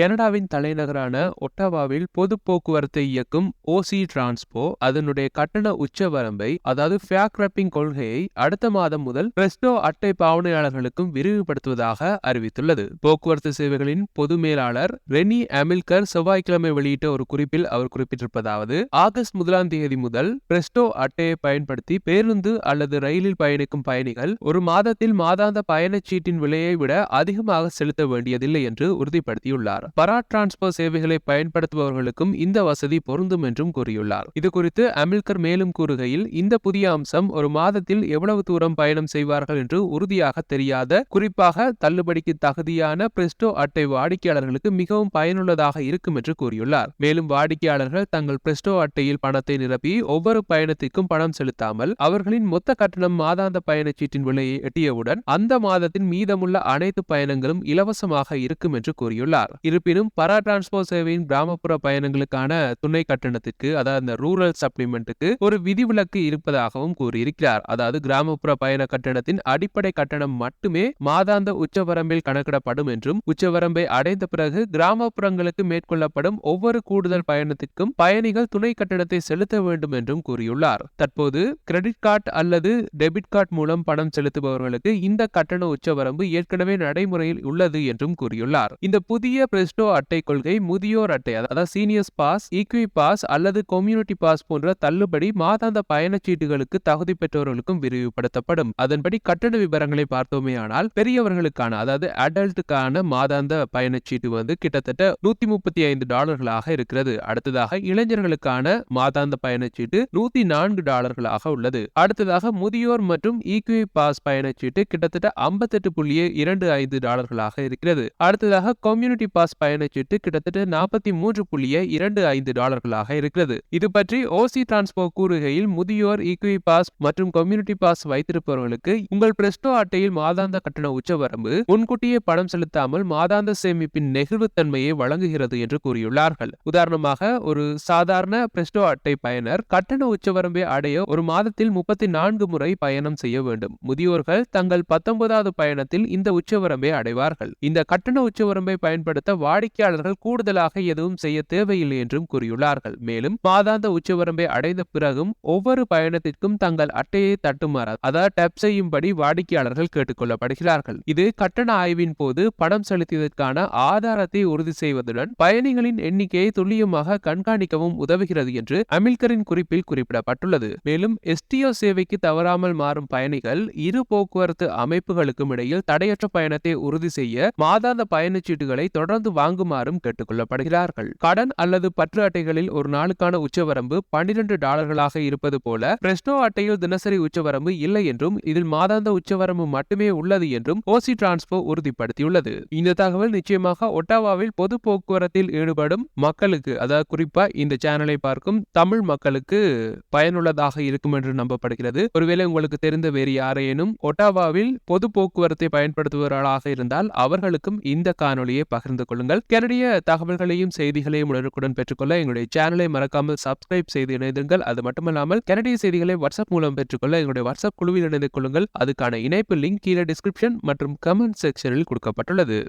கனடாவின் தலைநகரான ஒட்டாவாவில் பொது போக்குவரத்தை இயக்கும் ஓசி டிரான்ஸ்போ அதனுடைய கட்டண உச்சவரம்பை அதாவது ஃபேக்ரப்பிங் கொள்கையை அடுத்த மாதம் முதல் பிரஸ்டோ அட்டை பாவனையாளர்களுக்கும் விரிவுபடுத்துவதாக அறிவித்துள்ளது. போக்குவரத்து சேவைகளின் பொது மேலாளர் ரெனி அமில்கர் செவ்வாய்க்கிழமை வெளியிட்ட ஒரு குறிப்பில் அவர் குறிப்பிட்டிருப்பதாவது ஆகஸ்ட் முதலாம் தேதி முதல் பிரெஸ்டோ அட்டையை பயன்படுத்தி பேருந்து அல்லது ரயிலில் பயணிக்கும் பயணிகள் ஒரு மாதத்தில் மாதாந்த பயணச்சீட்டின் விலையை விட அதிகமாக செலுத்த வேண்டியதில்லை என்று உறுதிப்படுத்தியுள்ளார். பரா டிரான்ஸ்பர் சேவைகளை பயன்படுத்துபவர்களுக்கும் இந்த வசதி பொருந்தும் என்றும் கூறியுள்ளார். இது குறித்து அமில்கர் மேலும் கூறுகையில் இந்த புதிய அம்சம் ஒரு மாதத்தில் எவ்வளவு தூரம் பயணம் செய்வார்கள் என்று உறுதியாக தெரியாத குறிப்பாக தள்ளுபடிக்கு தகுதியான பிரெஸ்டோ அட்டை வாடிக்கையாளர்களுக்கு மிகவும் பயனுள்ளதாக இருக்கும் என்று கூறியுள்ளார். மேலும் வாடிக்கையாளர்கள் தங்கள் பிரெஸ்டோ அட்டையில் பணத்தை நிரப்பி ஒவ்வொரு பயணத்திற்கும் பணம் செலுத்தாமல் அவர்களின் மொத்த கட்டணம் மாதாந்த பயணச்சீட்டின் விலையை எட்டியவுடன் அந்த மாதத்தின் மீதமுள்ள அனைத்து பயணங்களும் இலவசமாக இருக்கும் என்று கூறியுள்ளார். இருப்பினும் பரா டிரான்ஸ்போர்ட் சேவையின் கிராமப்புற பயணங்களுக்கான துணை கட்டணத்திற்கு அதாவது அந்த ரூரல் சப்ளிமெண்ட்டுக்கு ஒரு விதிவிலக்கு இருப்பதாகவும் கூறியிருக்கிறார். அதாவது கிராமப்புற பயண கட்டணத்தின் அடிப்படை கட்டணம் மட்டுமே மாதாந்த உச்சவரம்பில் கணக்கிடப்படும் என்றும் உச்சவரம்பை அடைந்த பிறகு கிராமப்புறங்களுக்கு மேற்கொள்ளப்படும் ஒவ்வொரு கூடுதல் பயணத்திற்கும் பயணிகள் துணை கட்டணத்தை செலுத்த வேண்டும் என்றும் கூறியுள்ளார். தற்போது கிரெடிட் கார்டு அல்லது டெபிட் கார்டு மூலம் பணம் செலுத்துபவர்களுக்கு இந்த கட்டண உச்சவரம்பு ஏற்கனவே நடைமுறையில் உள்ளது என்றும் கூறியுள்ளார். இந்த புதிய ரெஸ்டோ அட்டை கொள்கை முதியோர் அட்டை அதாவது சீனியர்ஸ் பாஸ் ஈக்வி பாஸ் அல்லது கம்யூனிட்டி பாஸ் போன்ற தள்ளுபடி மாதாந்த பயணச்சீட்டுகளுக்கு தகுதி பெற்றவர்களுக்கும் விரிவுபடுத்தப்படும். அதன்படி கட்டண விவரங்களை பார்த்தோமே ஆனால் பெரியவர்களுக்கான அதாவது அடல்ட்டுக்கான மாதாந்த பயணச்சீட்டு வந்து கிட்டத்தட்ட நூத்தி முப்பத்தி ஐந்து டாலர்களாக இருக்கிறது. அடுத்ததாக இளைஞர்களுக்கான மாதாந்த பயணச்சீட்டு நூத்தி நான்கு டாலர்களாக உள்ளது. அடுத்ததாக முதியோர் மற்றும் ஈக்வி பாஸ் பயணச்சீட்டு கிட்டத்தட்ட ஐம்பத்தெட்டு புள்ளி இரண்டு ஐந்து டாலர்களாக இருக்கிறது. அடுத்ததாக கம்யூனிட்டி பாஸ் பயணச்சீட்டு கிட்டத்தட்ட நாற்பத்தி மூன்று புள்ளிய இரண்டு ஐந்து டாலர்களாக இருக்கிறது. இது பற்றி ஓசி டிரான்ஸ்போ கூறுகையில் முதியோர் ஈக்வி பாஸ் மற்றும் கம்யூனிட்டி பாஸ் வைத்திருப்பவர்களுக்கு உங்கள் பிரெஸ்டோ அட்டையில் மாதாந்த கட்டண உச்சவரம்பு முன்கூட்டியே பணம் செலுத்தாமல் மாதாந்த சேமிப்பின் நெகிழ்வுத்தன்மையை வழங்குகிறது என்று கூறியுள்ளார்கள். உதாரணமாக ஒரு சாதாரண பிரெஸ்டோ அட்டை பயனர் கட்டண உச்சவரம்பை அடைய ஒரு மாதத்தில் முப்பத்தி நான்கு முறை பயணம் செய்ய வேண்டும். முதியோர்கள் தங்கள் பத்தொன்பதாவது பயணத்தில் இந்த உச்சவரம்பை அடைவார்கள். இந்த கட்டண உச்சவரம்பை பயன்படுத்த வாடிக்கையாளர்கள் கூடுதலாக எதுவும் செய்ய தேவையில்லை என்றும் கூறியுள்ளார்கள். மேலும் மாதாந்த உச்சவரம்பை அடைந்த பிறகும் ஒவ்வொரு பயணத்திற்கும் தங்கள் அட்டையை தட்டுமாறு அதாவது டப் செய்யும்படி வாடிக்கையாளர்கள் கேட்டுக்கொள்ளப்படுகிறார்கள். இது கட்டண ஆய்வின் போது பணம் செலுத்தியதற்கான ஆதாரத்தை உறுதி செய்வதுடன் பயணிகளின் எண்ணிக்கையை துல்லியமாக கண்காணிக்கவும் உதவுகிறது என்று அமில்கரின் குறிப்பில் குறிப்பிடப்பட்டுள்ளது. மேலும் எஸ்டிஓ சேவைக்கு தவறாமல் மாறும் பயணிகள் இரு போக்குவரத்து அமைப்புகளுக்கும் இடையில் தடையற்ற பயணத்தை உறுதி செய்ய மாதாந்த பயணச்சீட்டுகளை தொடர்ந்து வாங்குமாறும் கேட்டுக்கொள்ளப்படுகிறார்கள். கடன் அல்லது பற்று அட்டைகளில் ஒரு நாளுக்கான உச்சவரம்பு பன்னிரண்டு டாலர்களாக இருப்பது போல பிரஸ்டோ அட்டையில் தினசரி உச்சவரம்பு இல்லை என்றும் இதில் மாதாந்த உச்சவரம்பு மட்டுமே உள்ளது என்றும் ஓசி டிரான்ஸ்போ உறுதிப்படுத்தியுள்ளது. இந்த தகவல் நிச்சயமாக ஒட்டாவாவில் பொது போக்குவரத்தில் ஈடுபடும் மக்களுக்கு அதாவது குறிப்பா இந்த சேனலை பார்க்கும் தமிழ் மக்களுக்கு பயனுள்ளதாக இருக்கும் என்று நம்பப்படுகிறது. ஒருவேளை உங்களுக்கு தெரிந்த வேறு யாரேனும் ஒட்டாவாவில் பொது போக்குவரத்தை பயன்படுத்துபவர்களாக இருந்தால் அவர்களுக்கும் இந்த காணொலியை பகிர்ந்து கொள்ளுங்கள் கனடிய தகவல்களையும் செய்திகளையும் உடனுக்குடன் பெற்றுக்கொள்ள எங்களுடைய சேனலை மறக்காமல் சப்ஸ்கிரைப் செய்து இணைந்திருங்கள். அது மட்டுமல்லாமல் கனடிய செய்திகளை வாட்ஸ்அப் மூலம் பெற்றுக்கொள்ள எங்களுடைய வாட்ஸ்அப் குழுவில் இணைந்து கொள்ளுங்கள். அதுக்கான இணைப்பு லிங்க் கீழே டிஸ்கிரிப்ஷன் மற்றும் கமெண்ட் செக்ஷனில் கொடுக்கப்பட்டுள்ளது.